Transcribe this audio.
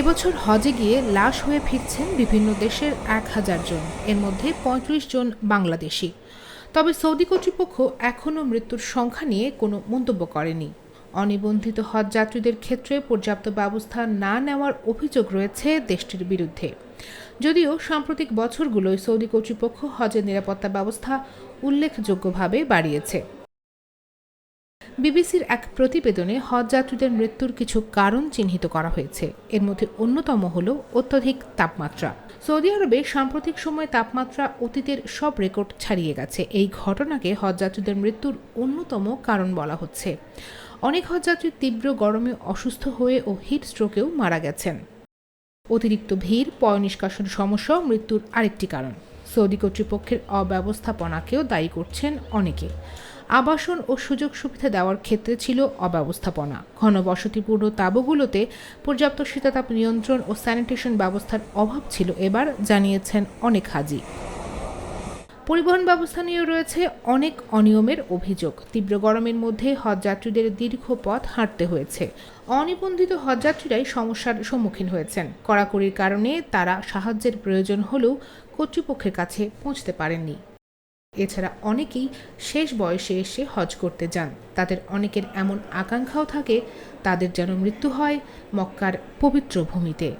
এবছর হজে গিয়ে লাশ হয়ে ফিরছেন বিভিন্ন দেশের এক হাজার জন। এর মধ্যে পঁয়ত্রিশ জন বাংলাদেশি। তবে সৌদি কর্তৃপক্ষ এখনও মৃত্যুর সংখ্যা নিয়ে কোনো মন্তব্য করেনি। অনিবন্ধিত হজ যাত্রীদের ক্ষেত্রে পর্যাপ্ত ব্যবস্থা না নেওয়ার অভিযোগ রয়েছে দেশটির বিরুদ্ধে। যদিও সাম্প্রতিক বছরগুলোয় সৌদি কর্তৃপক্ষ হজের নিরাপত্তা ব্যবস্থা উল্লেখযোগ্যভাবে বাড়িয়েছে। বিবিসির এক প্রতিবেদনে হজযাত্রীদের মৃত্যুর কিছু কারণ চিহ্নিত করা হয়েছে। এর মধ্যে অন্যতম হল অত্যধিক তাপমাত্রা। সৌদি আরবে সাম্প্রতিক সময়ে তাপমাত্রা অতীতের সব রেকর্ড ছাড়িয়ে গেছে। এই ঘটনাকে হজযাত্রীদের মৃত্যুর অন্যতম কারণ বলা হচ্ছে। অনেক হজযাত্রী তীব্র গরমে অসুস্থ হয়ে ও হিট স্ট্রোকেও মারা গেছেন। অতিরিক্ত ভিড়, পয় নিষ্কাশন সমস্যাও মৃত্যুর আরেকটি কারণ। সৌদি কর্তৃপক্ষের অব্যবস্থাপনাকেও দায়ী করছেন অনেকে। আবাসন ও সুযোগ সুবিধা দেওয়ার ক্ষেত্রে ছিল অব্যবস্থাপনা। ঘনবসতিপূর্ণ তাঁবুগুলোতে পর্যাপ্ত শীতাতাপ নিয়ন্ত্রণ ও স্যানিটেশন ব্যবস্থার অভাব ছিল এবার, জানিয়েছেন অনেক হাজি। পরিবহন ব্যবস্থা নিয়েও রয়েছে অনেক অনিয়মের অভিযোগ। তীব্র গরমের মধ্যে হজযাত্রীদের দীর্ঘ পথ হাঁটতে হয়েছে। অনিবন্ধিত হজযাত্রীরাই সমস্যার সম্মুখীন হয়েছেন। কড়াকড়ির কারণে তারা সাহায্যের প্রয়োজন হলেও কর্তৃপক্ষের কাছে পৌঁছতে পারেননি। এছাড়া অনেকেই শেষ বয়সে এসে হজ করতে যান। তাদের অনেকের এমন আকাঙ্ক্ষাও থাকে, তাদের যেন মৃত্যু হয় মক্কার পবিত্র ভূমিতে।